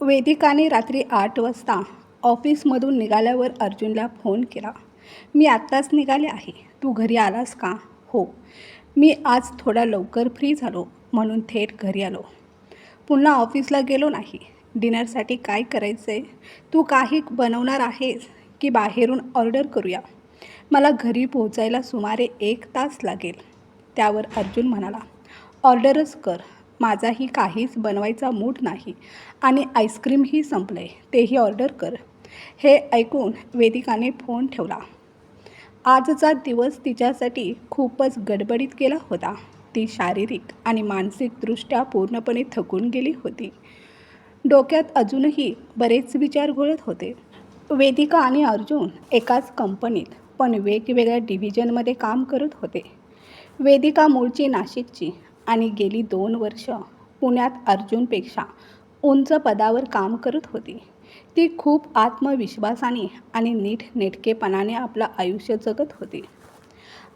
वेदिकाने रात्री आठ वाजता ऑफिसमधून निघाल्यावर अर्जुनला फोन केला. मी आत्ताच निघाले आहे. तू घरी आलास का? हो. मी आज थोडा लवकर फ्री झालो म्हणून थेट घरी आलो. पुन्हा ऑफिसला गेलो नाही. डिनरसाठी काय करायचं आहे तू काही बनवणार आहेस की बाहेरून ऑर्डर करूया? मला घरी पोहोचायला सुमारे एक तास लागेल. त्यावर अर्जुन म्हणाला. ऑर्डरच कर. माझाही काहीच बनवायचा मूड नाही आणि आईस्क्रीमही संपलं. आहे तेही ऑर्डर कर. हे ऐकून वेदिकाने फोन ठेवला. आजचा दिवस तिच्यासाठी खूपच गडबडीत गेला होता. ती शारीरिक आणि मानसिकदृष्ट्या पूर्णपणे थकून गेली होती. डोक्यात अजूनही बरेच विचार घोळत होते. वेदिका आणि अर्जुन एकाच कंपनीत पण वेगवेगळ्या डिव्हिजनमध्ये काम करत होते. वेदिका मूळची नाशिकची आणि गेली दोन वर्ष पुण्यात अर्जुनपेक्षा उंच पदावर काम करत होती. ती खूप आत्मविश्वासाने आणि नीट नेटकेपणाने आपलं आयुष्य जगत होती.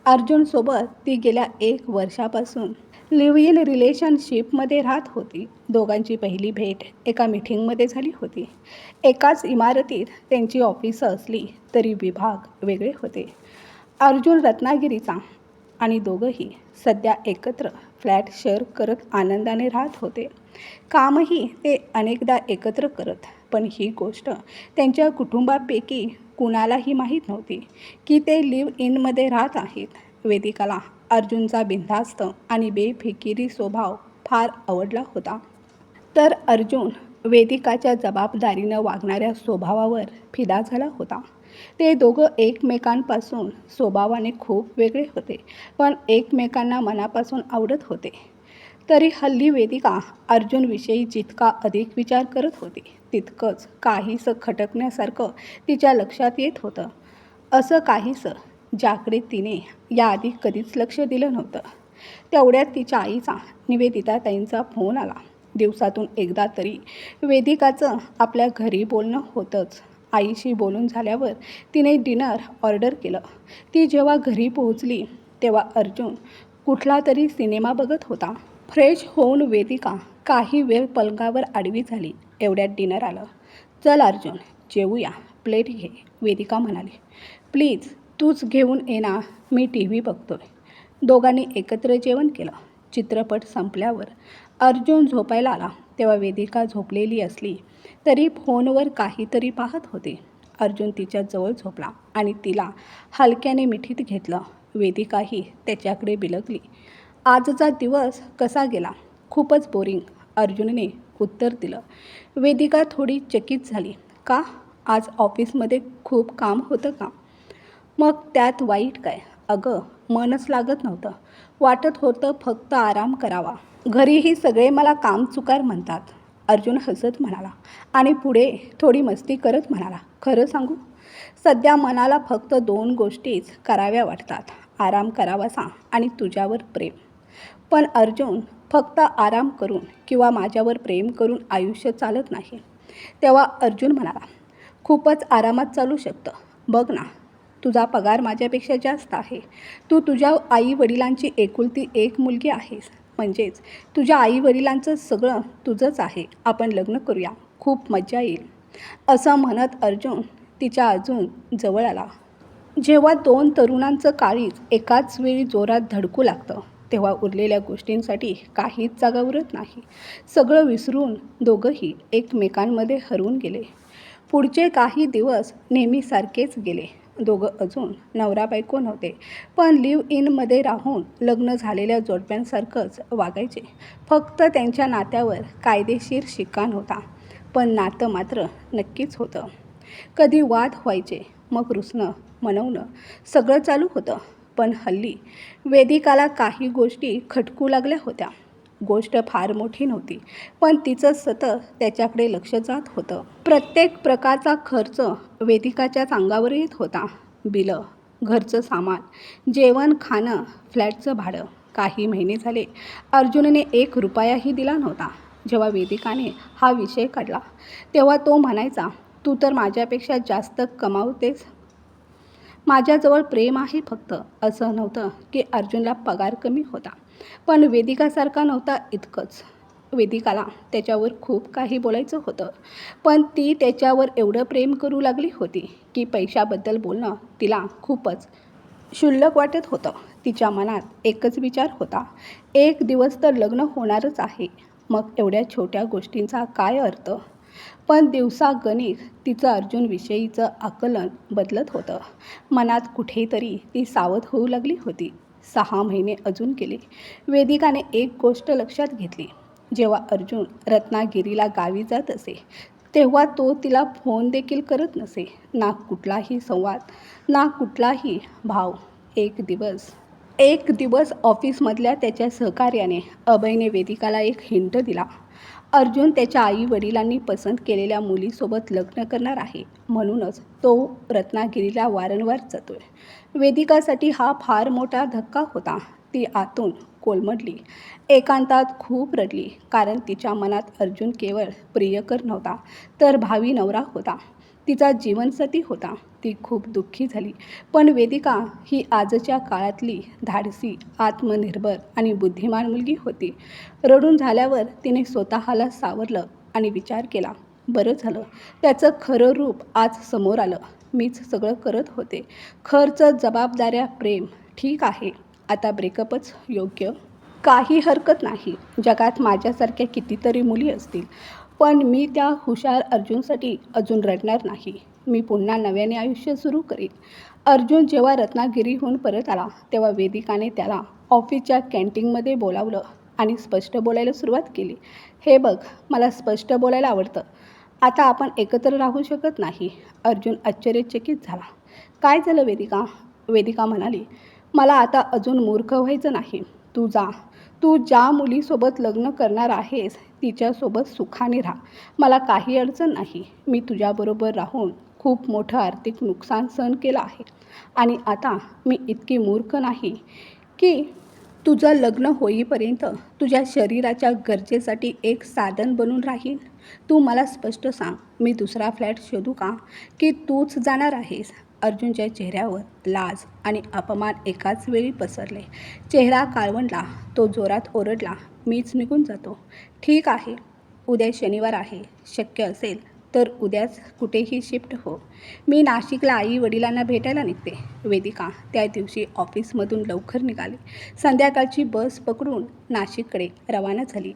अर्जुनसोबत ती गेल्या एक वर्षापासून लिव्ह इन रिलेशनशिपमध्ये राहत होती. दोघांची पहिली भेट एका मिटिंगमध्ये झाली होती. एकाच इमारतीत त्यांची ऑफिसं असली तरी विभाग वेगळे होते. अर्जुन रत्नागिरीचा आणि दोघंही सध्या एकत्र फ्लॅट शेअर करत आनंदाने राहत होते. कामही ते अनेकदा एकत्र करत पण ही गोष्ट त्यांच्या कुटुंबापैकी कुणालाही माहीत नव्हती की ते लिव्ह इनमध्ये राहत आहेत. वेदिकाला अर्जुनचा बिनधास्त आणि बेफिकिरी स्वभाव फार आवडला होता. तर अर्जुन वेदिकाच्या जबाबदारीनं वागणाऱ्या स्वभावावर फिदा झाला होता. ते दोघं एकमेकांपासून स्वभावाने खूप वेगळे होते पण एकमेकांना मनापासून आवडत होते. तरी हल्ली वेदिका अर्जुनविषयी जितका अधिक विचार करत होती तितकंच काहीसं खटकण्यासारखं तिच्या लक्षात येत होतं. असं काहीसं ज्याकडे तिने याआधी कधीच लक्ष दिलं नव्हतं. तेवढ्यात तिच्या आईचा निवेदिता ताईंचा फोन आला. दिवसातून एकदा तरी वेदिकाचं आपल्या घरी बोलणं होतंच. आईशी बोलून झाल्यावर तिने डिनर ऑर्डर केलं. ती जेव्हा घरी पोहोचली तेव्हा अर्जुन कुठला तरी सिनेमा बघत होता. फ्रेश होऊन वेदिका काही वेळ पलंगावर आडवी झाली. एवढ्यात डिनर आलं. चल अर्जुन जेवूया प्लेट घे वेदिका म्हणाली. प्लीज तूच घेऊन ये ना. मी टी व्ही बघतोय. दोघांनी एकत्र जेवण केलं. चित्रपट संपल्यावर अर्जुन झोपायला आला. तेव्हा वेदिका झोपलेली असली तरी फोनवर काहीतरी पाहत होते. अर्जुन तिच्या जवळ झोपला आणि तिला हलक्याने मिठीत घेतलं. वेदिकाही त्याच्याकडे बिलगली. आजचा दिवस कसा गेला? खूपच बोरिंग अर्जुनने उत्तर दिलं. वेदिका थोडी चकित झाली. का? आज ऑफिसमध्ये खूप काम होतं का? मग त्यात वाईट काय? अगं मनच लागत नव्हतं. वाटत होतं फक्त आराम करावा. घरीही सगळे मला काम चुकार म्हणतात. अर्जुन हसत म्हणाला. आणि पुढे थोडी मस्ती करत म्हणाला. खरं सांगू? सध्या मनाला फक्त दोन गोष्टीच कराव्या वाटतात. आराम करावासा आणि तुझ्यावर प्रेम. पण अर्जुन फक्त आराम करून किंवा माझ्यावर प्रेम करून आयुष्य चालत नाही. तेव्हा अर्जुन म्हणाला खूपच आरामात चालू शकतं. बघ ना तुझा पगार माझ्यापेक्षा जास्त आहे. तू तुझ्या आई वडिलांची एकुलती एक मुलगी आहेस. म्हणजेच तुझ्या आई वडिलांचं सगळं तुझंच आहे. आपण लग्न करूया. खूप मजा येईल. असं म्हणत अर्जुन तिच्या अजून जवळ आला. जेव्हा दोन तरुणांचं काळीज एकाच वेळी जोरात धडकू लागतं तेव्हा उरलेल्या गोष्टींसाठी काहीच जागा उरत नाही. सगळं विसरून दोघंही एकमेकांमध्ये हरवून गेले. पुढचे काही दिवस नेहमीसारखेच गेले. दोघं अजून नवरा बायको नव्हते पण लिव्ह इनमध्ये राहून लग्न झालेल्या जोडप्यांसारखंच वागायचे. फक्त त्यांच्या नात्यावर कायदेशीर शिक्का नव्हता पण नातं मात्र नक्कीच होतं. कधी वाद व्हायचे मग रुसणं मनवणं सगळं चालू होतं. पण हल्ली वेदिकाला काही गोष्टी खटकू लागल्या होत्या. गोष्ट फार मोठी नव्हती. पण तिचं सतत त्याच्याकडे लक्ष जात होतं. प्रत्येक प्रकारचा खर्च वेदिकाच्याच अंगावर येत होता. बिलं घरचं सामान जेवण खाणं फ्लॅटचं भाडं. काही महिने झाले. अर्जुनने एक रुपयाही दिला नव्हता. जेव्हा वेदिकाने हा विषय काढला तेव्हा तो म्हणायचा तू तर माझ्यापेक्षा जास्त कमावतेस. माझ्याजवळ प्रेम आहे फक्त. असं नव्हतं की अर्जुनला पगार कमी होता. पण वेदिकासारखा नव्हता इतकंच. वेदिकाला त्याच्यावर खूप काही बोलायचं होतं. पण ती त्याच्यावर एवढं प्रेम करू लागली होती की पैशाबद्दल बोलणं तिला खूपच क्षुल्लक वाटत होतं. तिच्या मनात एकच विचार होता. एक दिवस तर लग्न होणारच आहे. मग एवढ्या छोट्या गोष्टींचा काय अर्थ? पण दिवसागणिक तिचं अर्जुनविषयीचं आकलन बदलत होतं. मनात कुठेतरी ती सावध होऊ लागली होती. सहा महिने अजून गेले. वेदिकाने एक गोष्ट लक्षात घेतली. जेव्हा अर्जुन रत्नागिरीला गावी जात असे तेव्हा तो तिला फोन देखील करत नसे. ना कुठलाही संवाद ना कुठलाही भाव. एक दिवस एक दिवस ऑफिसमधल्या त्याच्या सहकार्याने अभयने वेदिकाला एक हिंट दिला. अर्जुन त्याच्या आई वडिलांनी पसंत केलेल्या मुलीसोबत लग्न करणार आहे. म्हणूनच तो रत्नागिरीला वारंवार जातोय. वेदिकासाठी हा फार मोठा धक्का होता. ती आतून कोलमडली. एकांतात खूप रडली. कारण तिच्या मनात अर्जुन केवळ प्रियकर नव्हता तर भावी नवरा होता. तिचा जीवनसती होता. ती खूप दुःखी झाली. पण वेदिका ही आजच्या काळातली धाडसी आत्मनिर्भर आणि बुद्धिमान मुलगी होती. रडून झाल्यावर तिने स्वतःला सावरलं आणि विचार केला बरं झालं. त्याचं खरं रूप आज समोर आलं. मीच सगळं करत होते. खर्च जबाबदाऱ्या प्रेम ठीक आहे. आता ब्रेकअपच योग्य काही हरकत नाही. जगात माझ्यासारख्या कितीतरी मुली असतील. पण मी त्या हुशार अर्जुनसाठी अजून रडणार नाही. मी पुन्हा नव्याने आयुष्य सुरू करीन. अर्जुन जेव्हा रत्नागिरीहून परत आला तेव्हा वेदिकाने त्याला ऑफिसच्या कॅन्टीनमध्ये बोलावलं आणि स्पष्ट बोलायला सुरुवात केली. हे बघ मला स्पष्ट बोलायला आवडतं. आता आपण एकत्र राहू शकत नाही. अर्जुन आश्चर्यचकित झाला. काय झालं वेदिका? वेदिका म्हणाली. मला आता अजून मूर्ख व्हायचं नाही. तू जा. तू ज्या मुलीसोबत लग्न करणार आहेस तिच्यासोबत सुखाने राहा. मला काही अडचण नाही. मी तुझ्याबरोबर राहून खूप मोठं आर्थिक नुकसान सहन केलं आहे. आणि आता मी इतकी मूर्ख नाही की तुझं लग्न होईपर्यंत तुझ्या शरीराच्या गरजेसाठी एक साधन बनून राहील. तू मला स्पष्ट सांग मी दुसरा फ्लॅट शोधू का? की तूच जाणार आहेस? अर्जुनच्या चेहऱ्यावर लाज आणि अपमान एकाच वेळी पसरले. चेहरा काळवंडला तो जोरात ओरडला मीच निघून जातो. ठीक आहे उद्या शनिवार आहे शक्य असेल तर उद्याच कुठेही शिफ्ट हो. मी नाशिकला आई वडिलांना भेटायला निघते. वेदिका त्या दिवशी ऑफिसमधून लवकर निघाली. संध्याकाळची बस पकडून नाशिककडे रवाना झाली.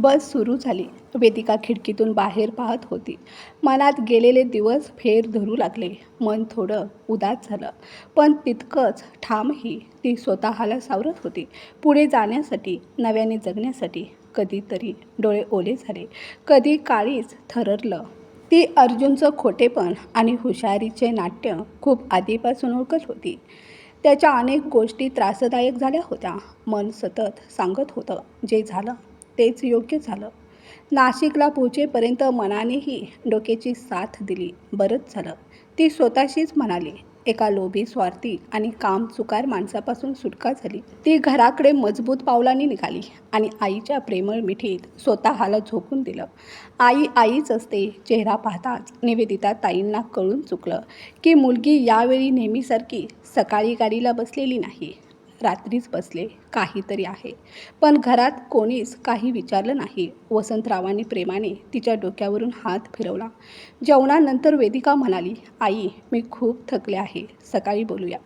बस सुरू झाली. वेदिका खिडकीतून बाहेर पाहत होती. मनात गेलेले दिवस फेर धरू लागले. मन थोडं उदास झालं. पण तितकंच ठामही ती स्वतःला सावरत होती. पुढे जाण्यासाठी नव्याने जगण्यासाठी कधीतरी डोळे ओले झाले. कधी काळीच थररलं. ती अर्जुनचं खोटेपण आणि हुशारीचे नाट्य खूप आधीपासून ओळखत होती. त्याच्या अनेक गोष्टी त्रासदायक झाल्या होत्या. मन सतत सांगत होतं जे झालं. तेच योग्य झालं. नाशिकला पोहोचेपर्यंत मनानेही डोक्याची साथ दिली. बरंच झालं. ती स्वतःशीच म्हणाली एका लोभी स्वार्थी आणि काम चुकार माणसापासून सुटका झाली. ती घराकडे मजबूत पावलांनी निघाली आणि आईच्या प्रेमळ मिठीत स्वतःला झोपून दिलं. आई आईच असते चेहरा पाहताच निवेदिता ताईंना कळून चुकलं की मुलगी यावेळी नेहमीसारखी सकाळी गाडीला बसलेली नाही. रात्रीच बसले. काहीतरी आहे. पण घरात कोणीच काही विचारलं नाही. वसंतरावांनी प्रेमाने तिच्या डोक्यावरून हात फिरवला. जेवणानंतर वेदिका म्हणाली आई मी खूप थकले आहे. सकाळी बोलूया.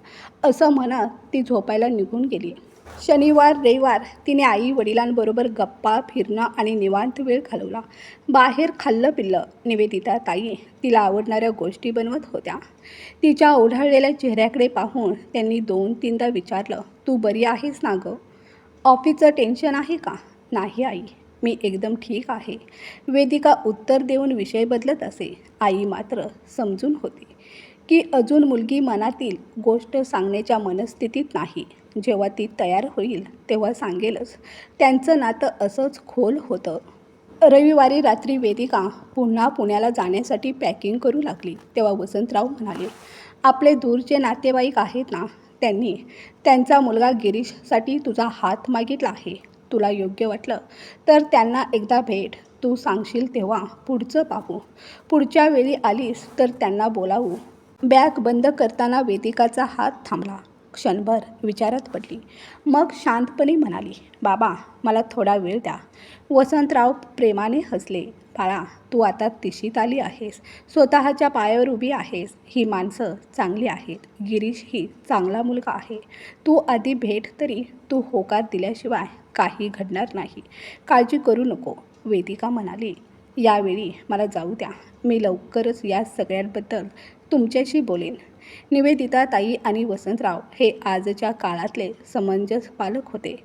असं म्हणत ती झोपायला निघून गेली. शनिवार रविवार तिने आई वडिलांबरोबर गप्पा फिरणं आणि निवांत वेळ घालवला. बाहेर खाल्लं पिल्लं. निवेदिता ताई तिला आवडणाऱ्या गोष्टी बनवत होत्या. तिच्या ओढाळलेल्या चेहऱ्याकडे पाहून त्यांनी दोन तीनदा विचारलं तू बरी आहेस ना गं? ऑफिसचं टेन्शन आहे का? नाही आई मी एकदम ठीक आहे. वेदिका उत्तर देऊन विषय बदलत असे. आई मात्र समजून होती की अजून मुलगी मनातील गोष्ट सांगण्याच्या मनस्थितीत नाही. जेव्हा ती तयार होईल तेव्हा सांगेलच. त्यांचं नातं असंच खोल होतं. रविवारी रात्री वेदिका पुन्हा पुण्याला जाण्यासाठी पॅकिंग करू लागली. तेव्हा वसंतराव म्हणाले आपले दूरचे नातेवाईक आहेत ना? त्यांनी त्यांचा मुलगा गिरीशसाठी तुझा हात मागितला आहे. तुला योग्य वाटलं तर त्यांना एकदा भेट. तू सांगशील तेव्हा पुढचं पाहू. पुढच्या वेळी आलीस तर त्यांना बोलावू. बॅग बंद करताना वेदिकाचा हात थांबला. क्षणभर विचारात पडली. मग शांतपणे म्हणाली बाबा मला थोडा वेळ द्या. वसंतराव प्रेमाने हसले. बाळा तू आता तिशीत आली आहेस. स्वतःच्या पायावर उभी आहेस. ही माणसं चांगली आहेत. गिरीश ही चांगला मुलगा आहे. तू आधी भेट तरी तू होकार दिल्याशिवाय काही घडणार नाही. काळजी करू नको. वेदिका म्हणाली यावेळी मला जाऊ द्या. मी लवकरच या सगळ्यांबद्दल तुमच्याशी बोलेन. निवेदिता ताई आणि वसंतराव हे आजच्या काळातले समंजस पालक होते.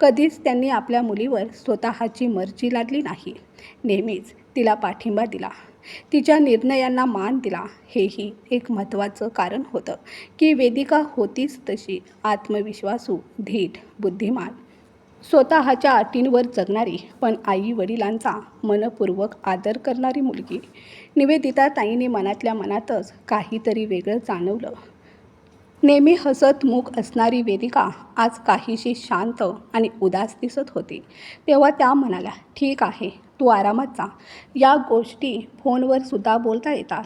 कधीच त्यांनी आपल्या मुलीवर स्वतःची मर्जी लादली नाही. नेहमीच तिला पाठिंबा दिला. तिच्या निर्णयांना मान दिला. हेही एक महत्त्वाचं कारण होतं की वेदिका होतीच तशी. आत्मविश्वासू धीट बुद्धिमान स्वतःच्या अटींवर जगणारी पण आई वडिलांचा मनपूर्वक आदर करणारी मुलगी. निवेदिता ताईने मनातल्या मनातच काहीतरी वेगळं जाणवलं. नेहमी हसत मूक असणारी वेदिका आज काहीशी शांत आणि उदास दिसत होती. तेव्हा त्या म्हणाल्या ठीक आहे तू आरामात जा. या गोष्टी फोनवर सुद्धा बोलता येतात.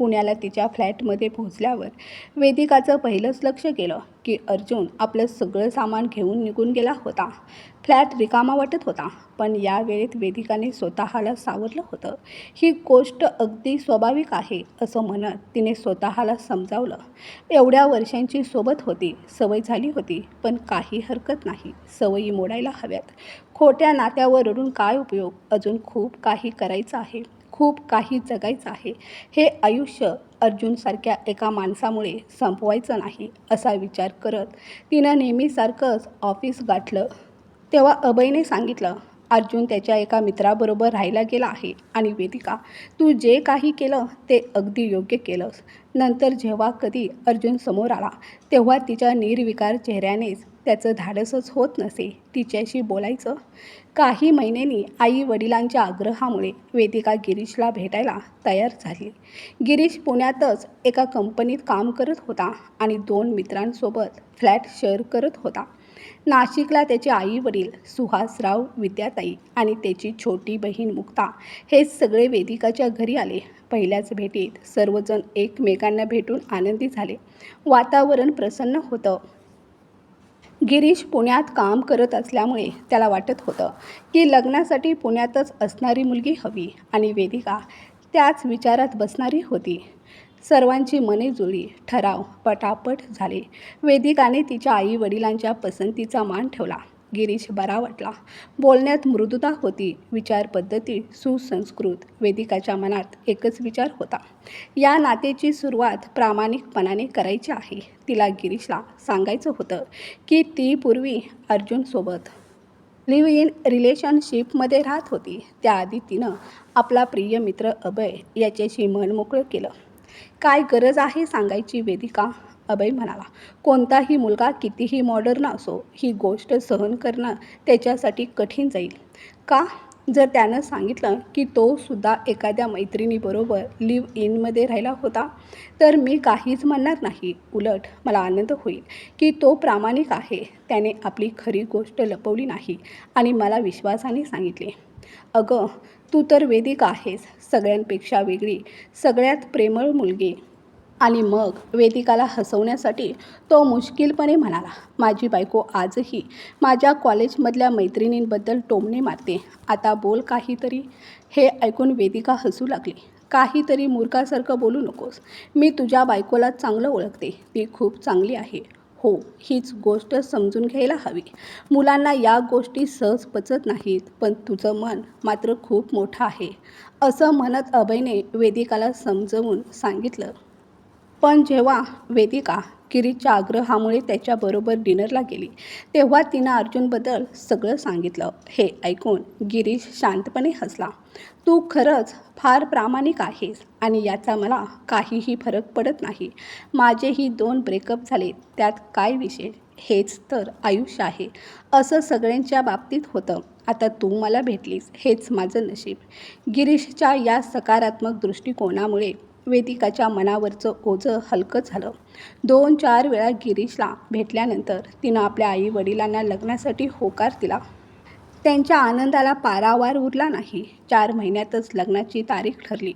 पुण्याला तिच्या फ्लॅटमध्ये पोहोचल्यावर वेदिकाचं पहिलंच लक्ष गेलं की अर्जुन आपलं सगळं सामान घेऊन निघून गेला होता. फ्लॅट रिकामा वाटत होता पण या वेळेत वेदिकाने स्वतःला सावरलं होतं. ही गोष्ट अगदी स्वाभाविक आहे असं म्हणत तिने स्वतःला समजावलं. एवढ्या वर्षांची सोबत होती सवय झाली होती पण काही हरकत नाही सवयी मोडायला हव्यात. खोट्या नात्यावर रडून काय उपयोग? अजून खूप काही करायचं आहे. खूप काही जगायचं आहे. हे आयुष्य अर्जुनसारख्या एका माणसामुळे संपवायचं नाही असा विचार करत तिनं नेहमीसारखंच ऑफिस गाठलं. तेव्हा अभयने सांगितलं अर्जुन त्याच्या एका मित्राबरोबर राहायला गेला आहे आणि वेदिका तू जे काही केलं ते अगदी योग्य केलंस. नंतर जेव्हा कधी अर्जुन समोर आला तेव्हा तिच्या निर्विकार चेहऱ्यानेच त्याचं धाडसच होत नसे. तिच्याशी बोलायचं काही महिन्यांनी आई वडिलांच्या आग्रहामुळे वेदिका गिरीशला भेटायला तयार झाली. गिरीश पुण्यातच एका कंपनीत काम करत होता आणि दोन मित्रांसोबत फ्लॅट शेअर करत होता. नाशिकला त्याचे आई वडील सुहासराव विद्याताई आणि त्याची छोटी बहीण मुक्ता हे सगळे वेदिकाच्या घरी आले. पहिल्याच भेटीत सर्वजण एकमेकांना भेटून आनंदी झाले. वातावरण प्रसन्न होतं. गिरीश पुण्यात काम करत असल्यामुळे त्याला वाटत होतं की लग्नासाठी पुण्यातच असणारी मुलगी हवी आणि वेदिका त्याच विचारात बसणारी होती. सर्वांची मने जुळली ठराव पटापट झाले. वेदिकाने तिच्या आई वडिलांच्या पसंतीचा मान ठेवला. गिरीश बरा वाटला. बोलण्यात मृदुता होती. विचारपद्धती सुसंस्कृत वेदिकाच्या मनात एकच विचार होता. या नातेची सुरुवात प्रामाणिकपणाने करायची आहे. तिला गिरीशला सांगायचं होतं की ती पूर्वी अर्जुनसोबत लिव्ह इन रिलेशनशिपमध्ये राहत होती. त्याआधी तिनं आपला प्रिय मित्र अभय याच्याशी मन मोकळं केलं. काय गरज आहे सांगायची वेदिका? अभय म्हणाला. कोणताही मुलगा कितीही मॉडर्न असो ही गोष्ट सहन करणं त्याच्यासाठी कठीण जाईल. का? जर त्यानं सांगितलं की तो सुद्धा एखाद्या मैत्रिणीबरोबर लिव्ह इनमध्ये राहिला होता तर मी काहीच म्हणणार नाही. उलट मला आनंद होईल की तो प्रामाणिक आहे. त्याने आपली खरी गोष्ट लपवली नाही आणि मला विश्वासाने सांगितले. अगं तू तर वेदिका आहेस. सगळ्यांपेक्षा वेगळी सगळ्यात प्रेमळ मुलगी. आणि मग वेदिकाला हसवण्यासाठी तो मुश्किलपणे म्हणाला माझी बायको आजही माझ्या कॉलेजमधल्या मैत्रिणींबद्दल टोमणे मारते. आता बोल काहीतरी. हे ऐकून वेदिका हसू लागली. काहीतरी मूर्खासारखं बोलू नकोस. मी तुझ्या बायकोला चांगलं ओळखते. ती खूप चांगली आहे. हो हीच गोष्ट समजून घ्यायला हवी. मुलांना या गोष्टी सहज पचत नाहीत पण तुझं मन मात्र खूप मोठं आहे. असं म्हणत अभयने वेदिकाला समजवून सांगितलं. पण जेव्हा वेदिका किरीच्या आग्रहामुळे त्याच्याबरोबर डिनरला गेली तेव्हा तिनं अर्जुनबद्दल सगळं सांगितलं. हे ऐकून गिरीश शांतपणे हसला. तू खरंच फार प्रामाणिक आहेस आणि याचा मला काहीही फरक पडत नाही. माझेही दोन ब्रेकअप झाले त्यात काय विशेष? हेच तर आयुष्य आहे. असं सगळ्यांच्या बाबतीत होतं. आता तू मला भेटलीस हेच माझं नशीब. गिरीशच्या या सकारात्मक दृष्टिकोनामुळे वेदिकाच्या मनावरचं ओझं हलकं झालं. दोन चार वेळा गिरीशला भेटल्यानंतर तिनं आपल्या आई वडिलांना लग्नासाठी होकार दिला. त्यांच्या आनंदाला पारावार उरला नाही. चार महिन्यातच लग्नाची तारीख ठरली.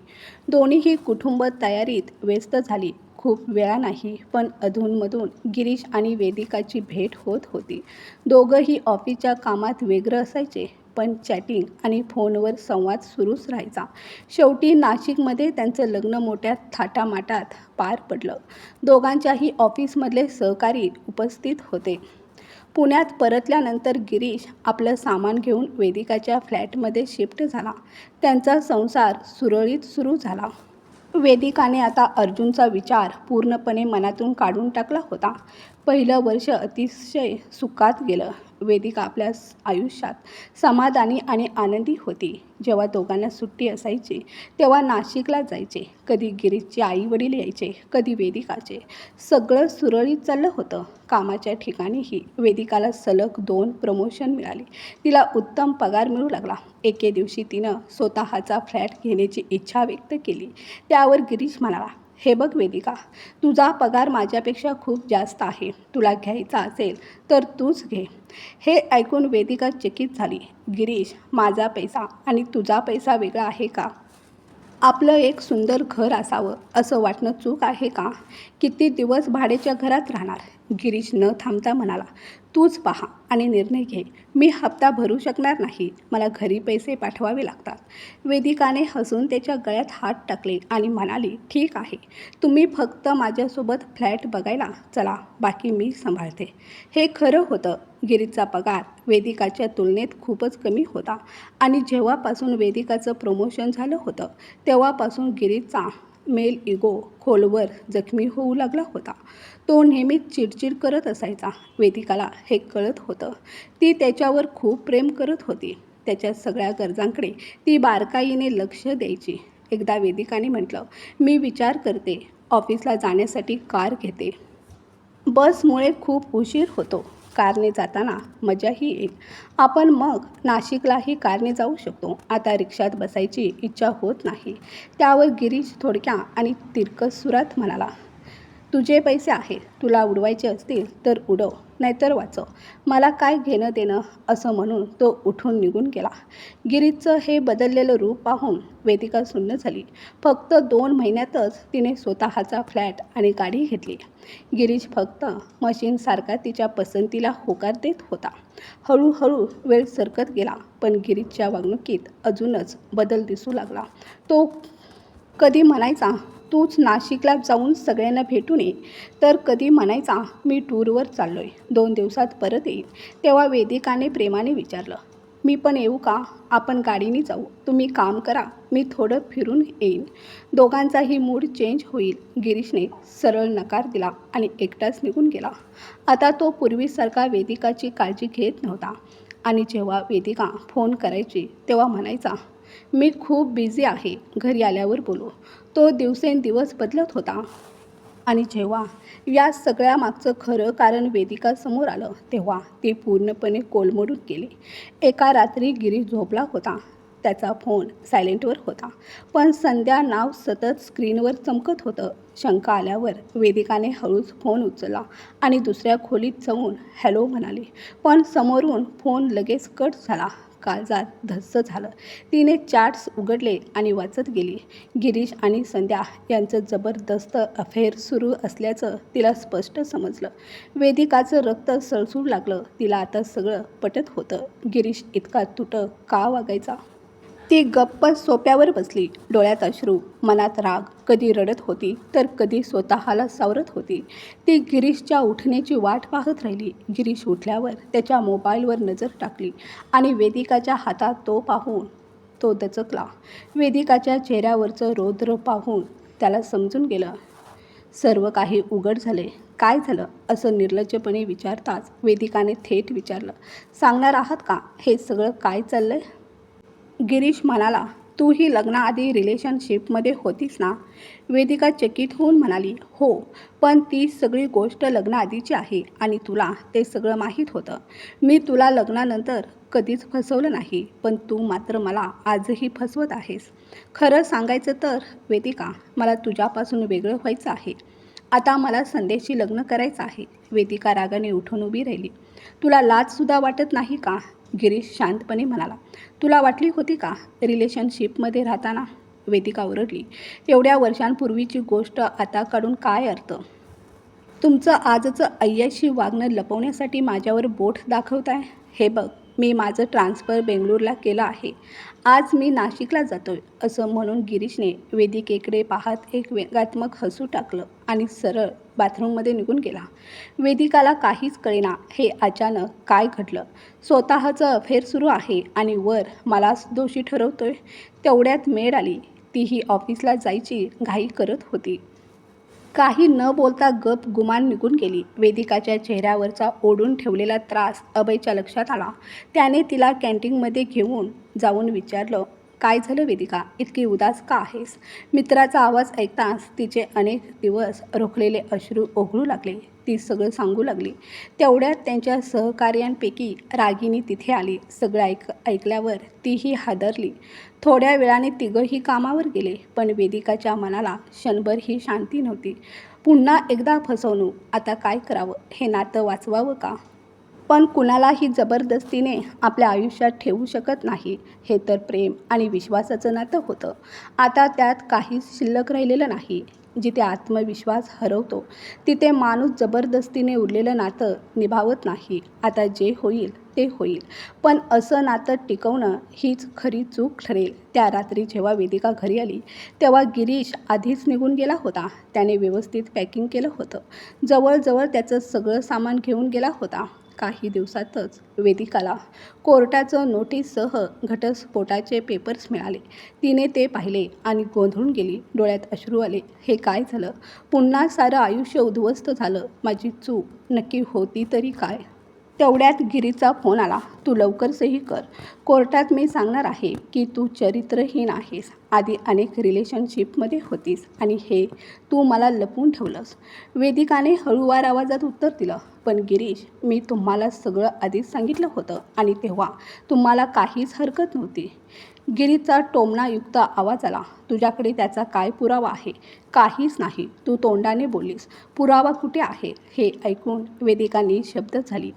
दोन्हीही कुटुंब तयारीत व्यस्त झाली. खूप वेळा नाही पण अधूनमधून गिरीश आणि वेदिकाची भेट होत होती. दोघंही ऑफिसच्या कामात वेगळं असायचे. पण चॅटिंग आणि फोनवर संवाद सुरूच राहायचा. शेवटी नाशिकमध्ये त्यांचं लग्न मोठ्या थाटामाटात पार पडलं. दोघांच्याही ऑफिसमधले सहकारी उपस्थित होते. पुण्यात परतल्यानंतर गिरीश आपलं सामान घेऊन वेदिकाच्या फ्लॅटमध्ये शिफ्ट झाला. त्यांचा संसार सुरळीत सुरू झाला. वेदिकाने आता अर्जुनचा विचार पूर्णपणे मनातून काढून टाकला होता. पहिलं वर्ष अतिशय सुखात गेलं. वेदिका आपल्या आयुष्यात समाधानी आणि आनंदी होती. जेव्हा दोघांना सुट्टी असायची तेव्हा नाशिकला जायचे. कधी गिरीशचे आई वडील यायचे कधी वेदिकाचे. सगळं सुरळीत चाललं होतं. कामाच्या ठिकाणीही वेदिकाला सलग दोन प्रमोशन मिळाली. तिला उत्तम पगार मिळू लागला. एके दिवशी तिनं स्वतःचा फ्लॅट घेण्याची इच्छा व्यक्त केली. त्यावर गिरीश म्हणाला हे बघ वेदिका तुझा पगार माझ्यापेक्षा खूप जास्त आहे. तुला घ्यायचा असेल तर तूच घे. हे ऐकून वेदिका चकित झाली. गिरीश माझा पैसा आणि तुझा पैसा वेगळा आहे का? आपलं एक सुंदर घर असावं असं वाटणं चूक आहे का? किती दिवस भाड्याच्या घरात राहणार? गिरीश न थांबता म्हणाला तूच पहा आणि निर्णय घे. मी हप्ता भरू शकणार नाही. मला घरी पैसे पाठवावे लागतात. वेदिकाने हसून त्याच्या गळ्यात हात टाकले आणि म्हणाली ठीक आहे. तुम्ही फक्त माझ्यासोबत फ्लॅट बघायला चला. बाकी मी सांभाळते. हे खरं होतं. गिरीचा पगार वेदिकाच्या तुलनेत खूपच कमी होता. आणि जेव्हापासून वेदिकाचं प्रमोशन झालं होतं तेव्हापासून गिरीचा मेल इगो खोलवर जखमी होऊ लागला होता. तो नेहमीच चिडचिड करत असायचा. वेदिकाला हे कळत होतं. ती त्याच्यावर खूप प्रेम करत होती. त्याच्या सगळ्या गरजांकडे ती बारकाईने लक्ष द्यायची. एकदा वेदिकाने म्हटलं मी विचार करते. ऑफिसला जाण्यासाठी कार घेते. बसमुळे खूप उशीर होतो. कारने जाताना मजाही येईल. आपण मग नाशिकलाही कारने जाऊ शकतो. आता रिक्षात बसायची इच्छा होत नाही. त्यावर गिरीश थोडक्या आणि तिरकस सुरात म्हणाला तुझे पैसे आहे तुला उडवायचे असतील तर उडव नाहीतर वाचव. मला काय घेणं देणं असं म्हणून तो उठून निघून गेला. गिरीजचं हे बदललेलं रूप पाहून वेदिका सुन्न झाली. फक्त दोन महिन्यातच तिने स्वतःचा फ्लॅट आणि गाडी घेतली. गिरीश फक्त मशीनसारखा तिच्या पसंतीला होकार देत होता. हळूहळू वेळ सरकत गेला पण गिरीजच्या वागणुकीत अजूनच बदल दिसू लागला. तो कधी म्हणायचा तूच नाशिकला जाऊन सगळ्यांना भेटून ये. तर कधी म्हणायचा मी टूरवर चाललो आहे दोन दिवसात परत येईन. तेव्हा वेदिकाने प्रेमाने विचारलं मी पण येऊ का? आपण गाडीने जाऊ. तुम्ही काम करा. मी थोडं फिरून येईन. दोघांचाही मूड चेंज होईल. गिरीशने सरळ नकार दिला आणि एकटाच निघून गेला. आता तो पूर्वीसारखा वेदिकाची काळजी घेत नव्हता. आणि जेव्हा वेदिका फोन करायची तेव्हा म्हणायचा मी खूप बिझी आहे. घरी आल्यावर बोलू. तो दिवसेंदिवस बदलत होता. आणि जेव्हा या सगळ्या मागचं खरं कारण वेदिका समोर आलं तेव्हा ती पूर्णपणे कोलमडून गेली. एका रात्री गिरीश झोपला होता. त्याचा फोन सायलेंटवर होता. पण संध्या नाव सतत स्क्रीनवर चमकत होतं. शंका आल्यावर वेदिकाने हळूच फोन उचलला आणि दुसऱ्या खोलीत जाऊन हॅलो म्हणाले. पण समोरून फोन लगेच कट झाला. काळजात धस्स झालं. तिने चार्ट्स उघडले आणि वाचत गेली. गिरीश आणि संध्या यांचं जबरदस्त अफेअर सुरू असल्याचं तिला स्पष्ट समजलं. वेदिकाचं रक्त सळसूळ लागलं. तिला आता सगळं पटत होतं. गिरीश इतका तुटक का वागायचा? ती गप्प सोप्यावर बसली. डोळ्यात अश्रू मनात राग. कधी रडत होती तर कधी स्वतःला सावरत होती. ती गिरीशच्या उठण्याची वाट पाहत राहिली. गिरीश उठल्यावर त्याच्या मोबाईलवर नजर टाकली आणि वेदिकाच्या हातात तो पाहून तो दचकला. वेदिकाच्या चेहऱ्यावरचं रौद्र पाहून त्याला समजून गेलं. सर्व काही उघड झाले. काय झालं? असं निर्लज्जपणे विचारताच वेदिकाने थेट विचारलं. सांगणार आहात का? हे सगळं काय चाललं आहे गिरीश म्हणाला तू ही लग्नाआधी रिलेशनशिपमध्ये होतीस ना? वेदिका चकित होऊन म्हणाली हो पण ती सगळी गोष्ट लग्नाआधीची आहे आणि तुला ते सगळं माहीत होतं. मी तुला लग्नानंतर कधीच फसवलं नाही पण तू मात्र मला आजही फसवत आहेस. खरं सांगायचं तर वेदिका मला तुझ्यापासून वेगळं व्हायचं आहे. आता मला संदेशी लग्न करायचं आहे. वेदिका रागाने उठून उभी राहिली. तुला लाजसुद्धा वाटत नाही का? गिरीश शांतपणे म्हणाला तुला वाटली होती का रिलेशनशिपमध्ये राहताना वेदिका ओरडली? एवढ्या वर्षांपूर्वीची गोष्ट आता काढून काय अर्थ? तुमचं आजचं अय्याशी वागणं लपवण्यासाठी माझ्यावर बोट दाखवताय? हे बघ मी माझं ट्रान्सफर बेंगळूरला केलं आहे. आज मी नाशिकला जातोय असं म्हणून गिरीशने वेदिकेकडे पाहत एक व्यंगात्मक हसू टाकलं आणि सरळ बाथरूममध्ये निघून गेला. वेदिकाला काहीच कळेना हे अचानक काय घडलं. स्वतःचं अफेअर सुरू आहे आणि वर मलाच दोषी ठरवतोय. तेवढ्यात मेड आली. तीही ऑफिसला जायची घाई करत होती. काही न बोलता गप गुमान निघून गेली. वेदिकाच्या चेहऱ्यावरचा ओढून ठेवलेला त्रास अभयच्या लक्षात आला. त्याने तिला कॅन्टीनमध्ये घेऊन जाऊन विचारलं काय झालं वेदिका? इतकी उदास का आहेस? मित्राचा आवाज ऐकताच तिचे अनेक दिवस रोखलेले अश्रू ओघळू लागले. ती सगळं सांगू लागली. तेवढ्यात त्यांच्या सहकार्यांपैकी रागिनी तिथे आली. सगळं ऐक ऐकल्यावर तीही हादरली. थोड्या वेळाने तिघंही कामावर गेले पण वेदिकाच्या मनाला क्षणभर ही शांती नव्हती. पुन्हा एकदा फसवणूक. आता काय करावं? हे नातं वाचवावं का? पण कुणालाही जबरदस्तीने आपल्या आयुष्यात ठेवू शकत नाही हे तर प्रेम आणि विश्वासाचं नातं होतं. आता त्यात काहीच शिल्लक राहिलेलं नाही. जिथे आत्मविश्वास हरवतो तिथे माणूस जबरदस्तीने उरलेलं नातं निभावत नाही. आता जे होईल ते होईल. पण असं नातं टिकवणं हीच खरी चूक ठरेल. त्या रात्री जेव्हा वेदिका घरी आली तेव्हा गिरीश आधीच निघून गेला होता. त्याने व्यवस्थित पॅकिंग केलं होतं. जवळजवळ त्याचं सगळं सामान घेऊन गेला होता. काही दिवसातच वेदिकाला कोर्टाचं नोटीससह घटस्फोटाचे पेपर्स मिळाले. तिने ते पाहिले आणि गोंधळून गेली. डोळ्यात अश्रू आले. हे काय झालं? पुन्हा सारं आयुष्य उद्ध्वस्त झालं. माझी चूक नक्की होती तरी काय? तेवढ्यात गिरीचा फोन आला. तू लवकर सही कर. कोर्टात मी सांगणार आहे की तू चरित्रहीन आहेस. आधी अनेक रिलेशनशिपमध्ये होतीस आणि हे तू मला लपवून ठेवलंस. वेदिकाने हळूवार आवाजात उत्तर दिलं पण गिरीश मी तुम्हाला सगळं आधीच सांगितलं होतं आणि तेव्हा तुम्हाला काहीच हरकत नव्हती. गिरीचा टोमणायुक्त आवाज आला तुझ्याकडे त्याचा काय पुरावा आहे? काहीच नाही. तू तोंडाने बोललीस. पुरावा कुठे आहे? हे ऐकून वेदिकाने शब्द झाली.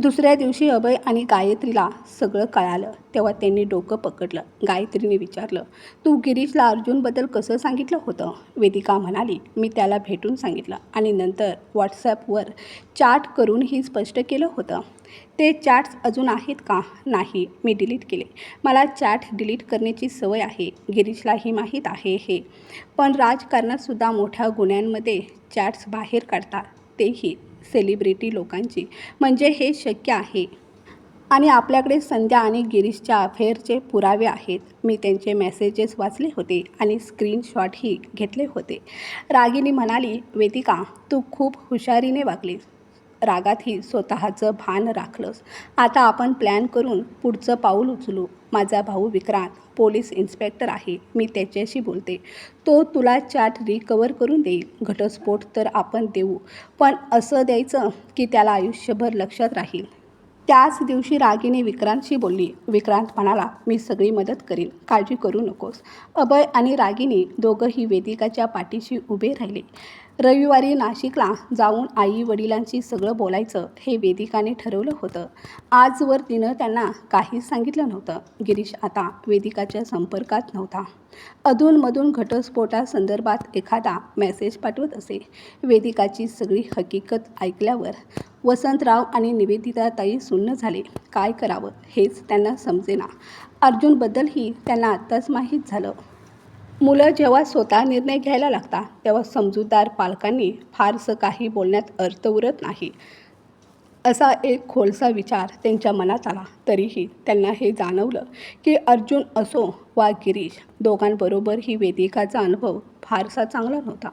दुसऱ्या दिवशी अभय आणि गायत्रीला सगळं कळालं. तेव्हा त्यांनी डोकं पकडलं. गायत्रीने विचारलं तू गिरीशला अर्जुनबद्दल कसं सांगितलं होतं? वेदिका म्हणाली मी त्याला भेटून सांगितलं आणि नंतर व्हॉट्सॲपवर चॅट करूनही स्पष्ट केलं होतं. ते चॅट्स अजून आहेत का? नाही मी डिलीट केले. मला चॅट डिलीट करण्याची सवय आहे. गिरीशलाही माहीत आहे हे. पण राजकारणातसुद्धा मोठ्या गुन्ह्यांमध्ये चॅट्स बाहेर काढतात. तेही सेलिब्रिटी लोकांची. म्हणजे हे शक्य आहे. आणि आपल्याकडे संध्या आणि गिरीशच्या अफेअरचे पुरावे आहेत. मी त्यांचे मेसेजेस वाचले होते आणि स्क्रीनशॉटही घेतले होते. रागिनी म्हणाली वेदिका तू खूप हुशारीने वागलीस. रागातही स्वतःचं भान राखलंस. आता आपण प्लॅन करून पुढचं पाऊल उचलू. माझा भाऊ विक्रांत पोलीस इन्स्पेक्टर आहे. मी त्याच्याशी बोलते. तो तुला चॅट रिकवर करून देईल. घटस्फोट तर आपण देऊ. पण असं द्यायचं की त्याला आयुष्यभर लक्षात राहील. त्याच दिवशी रागिनी विक्रांतशी बोलली. विक्रांत म्हणाला मी सगळी मदत करीन. काळजी करू नकोस. अभय आणि रागिनी दोघंही वेदिकाच्या पाठीशी उभे राहिले. रविवारी नाशिकला जाऊन आई वडिलांशी सगळं बोलायचं हे वेदिकाने ठरवलं होतं. आजवर तिनं त्यांना काहीच सांगितलं नव्हतं. गिरीश आता वेदिकाच्या संपर्कात नव्हता. अधूनमधून घटस्फोटासंदर्भात एखादा मेसेज पाठवत असे. वेदिकाची सगळी हकीकत ऐकल्यावर वसंतराव आणि निवेदिताताई सुन्न झाले. काय करावं हेच त्यांना समजेना. अर्जुनबद्दलही त्यांना आत्ताच माहीत झालं. मुलं जेव्हा स्वतः निर्णय घ्यायला लागतात तेव्हा समजूतदार पालकांनी फारसं काही बोलण्यात अर्थ उरत नाही. असा एक खोलसा विचार त्यांच्या मनात आला. तरीही त्यांना हे जाणवलं की अर्जुन असो वा गिरीश दोघांबरोबर ही वेदिकाचा अनुभव फारसा चांगला नव्हता.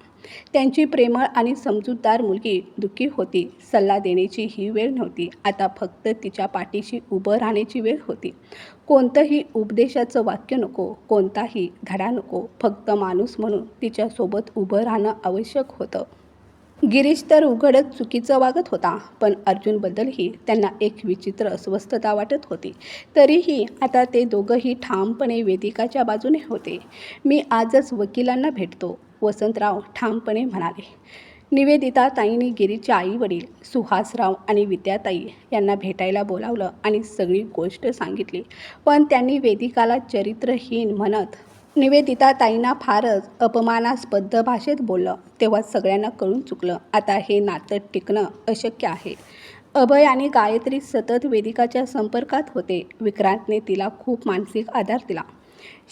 त्यांची प्रेमळ आणि समजूतदार मुलगी दुःखी होती सल्ला देण्याची ही वेळ नव्हती. आता फक्त तिच्या पाठीशी उभं राहण्याची वेळ होती. कोणतंही उपदेशाचं वाक्य नको कोणताही धडा नको फक्त माणूस म्हणून तिच्यासोबत उभं राहणं आवश्यक होतं. गिरीश तर उघडच चुकीचं वागत होता पण अर्जुनबद्दलही त्यांना एक विचित्र अस्वस्थता वाटत होती. तरीही आता ते दोघंही ठामपणे वेदिकाच्या बाजूने होते. मी आजच वकिलांना भेटतो वसंतराव ठामपणे म्हणाले. निवेदिता ताईंनी गिरीचे आई वडील सुहासराव आणि विद्याताई यांना भेटायला बोलावलं आणि सगळी गोष्ट सांगितली. पण त्यांनी वेदिकाला चरित्रहीन म्हणत निवेदिता ताईंना फारच अपमानास्पद भाषेत बोललं. तेव्हा सगळ्यांना कळून चुकलं. आता हे नातं टिकणं अशक्य आहे. अभय आणि गायत्री सतत वेदिकाच्या संपर्कात होते. विक्रांतने तिला खूप मानसिक आधार दिला.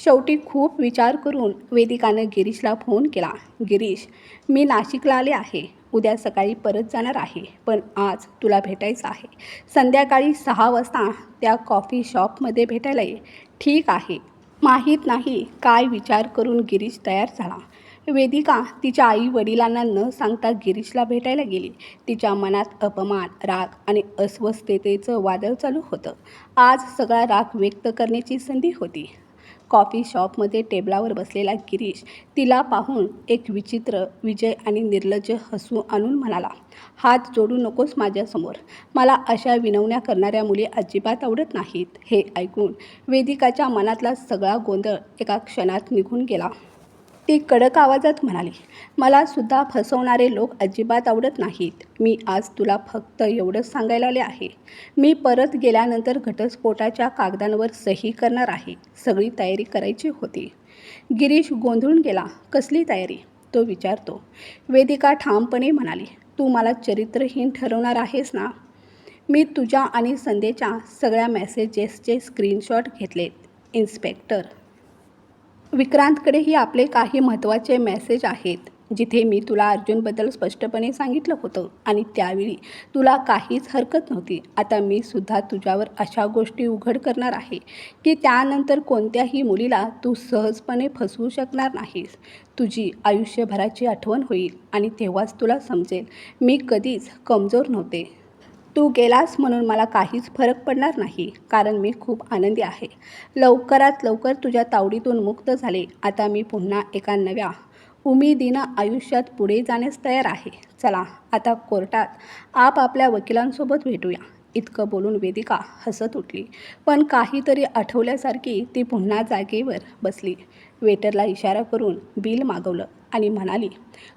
शेवटी खूप विचार करून वेदिकानं गिरीशला फोन केला. गिरीश मी नाशिकला आले आहे. उद्या सकाळी परत जाणार आहे. पण आज तुला भेटायचं आहे. संध्याकाळी सहा वाजता त्या कॉफी शॉपमध्ये भेटायला ये. ठीक आहे. माहीत नाही काय विचार करून गिरीश तयार झाला. वेदिका तिच्या आई वडिलांना न सांगता गिरीशला भेटायला गेली. तिच्या मनात अपमान राग आणि अस्वस्थतेचं वादळ चालू होतं. आज सगळा राग व्यक्त करण्याची संधी होती. कॉफी शॉपमध्ये टेबलावर बसलेला गिरीश तिला पाहून एक विचित्र विजय आणि निर्लज्ज हसू आणून म्हणाला हात जोडू नकोस माझ्यासमोर. मला अशा विनवण्या करणाऱ्या मुली अजिबात आवडत नाहीत. हे ऐकून वेदिकाच्या मनातला सगळा गोंधळ एका क्षणात निघून गेला. ती कडक आवाजात म्हणाली मला सुद्धा फसवणारे लोक अजिबात आवडत नाहीत. मी आज तुला फक्त एवढंच सांगायला आले आहे. मी परत गेल्यानंतर घटस्फोटाच्या कागदांवर सही करणार आहे. सगळी तयारी करायची होती. गिरीश गोंधळून गेला कसली तयारी? तो विचारतो. वेदिका ठामपणे म्हणाली तू मला चरित्रहीन ठरवणार आहेस ना? मी तुझ्या आणि संध्येच्या सगळ्या मेसेजेसचे स्क्रीनशॉट घेतलेत इन्स्पेक्टर. विक्रांतकडेही आपले काही महत्त्वाचे मेसेज आहेत जिथे मी तुला अर्जुनबद्दल स्पष्टपणे सांगितलं होतं आणि त्यावेळी तुला काहीच हरकत नव्हती. आता मी सुद्धा तुझ्यावर अशा गोष्टी उघड करणार आहे की त्यानंतर कोणत्याही मुलीला तू सहजपणे फसवू शकणार नाहीस. तुझी आयुष्यभराची आठवण होईल आणि तेव्हाच तुला समजेल मी कधीच कमजोर नव्हते. तू गेलास म्हणून मला काहीच फरक पडणार नाही कारण मी खूप आनंदी आहे. लवकरात लवकर तुझ्या तावडीतून मुक्त झाले. आता मी पुन्हा एका नव्या उमेदीनं आयुष्यात पुढे जाण्यास तयार आहे. चला आता कोर्टात आप आपल्या वकिलांसोबत भेटूया. इतकं बोलून वेदिका हसत उठली. पण काहीतरी आठवल्यासारखी ती पुन्हा जागेवर बसली. वेटरला इशारा करून बिल मागवलं आणि म्हणाली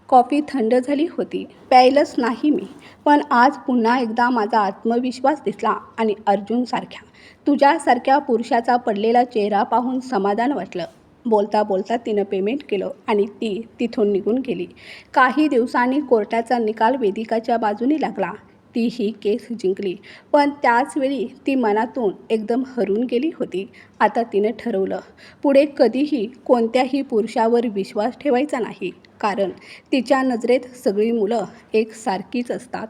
कॉफी थंड झाली होती प्यायलंच नाही मी पण आज पुन्हा एकदा माझा आत्मविश्वास दिसला आणि अर्जुनसारख्या तुझ्यासारख्या पुरुषाचा पडलेला चेहरा पाहून समाधान वाटलं. बोलता बोलता तिनं पेमेंट केलं आणि ती तिथून निघून गेली. काही दिवसांनी कोर्टाचा निकाल वेदिकाच्या बाजूने लागला. ती ही केस जिंकली. पण त्याचवेळी ती मनातून एकदम हरून गेली होती. आता तिने ठरवलं पुढे कधीही कोणत्याही पुरुषावर विश्वास ठेवायचा नाही. कारण तिच्या नजरेत सगळी मुलं एकसारखीच असतात.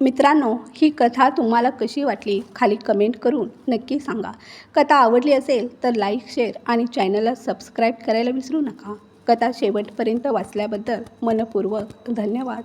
मित्रांनो ही कथा तुम्हाला कशी वाटली? खाली कमेंट करून नक्की सांगा. कथा आवडली असेल तर लाईक शेअर आणि चॅनलला सबस्क्राईब करायला विसरू नका. कथा शेवटपर्यंत वाचल्याबद्दल मनपूर्वक धन्यवाद.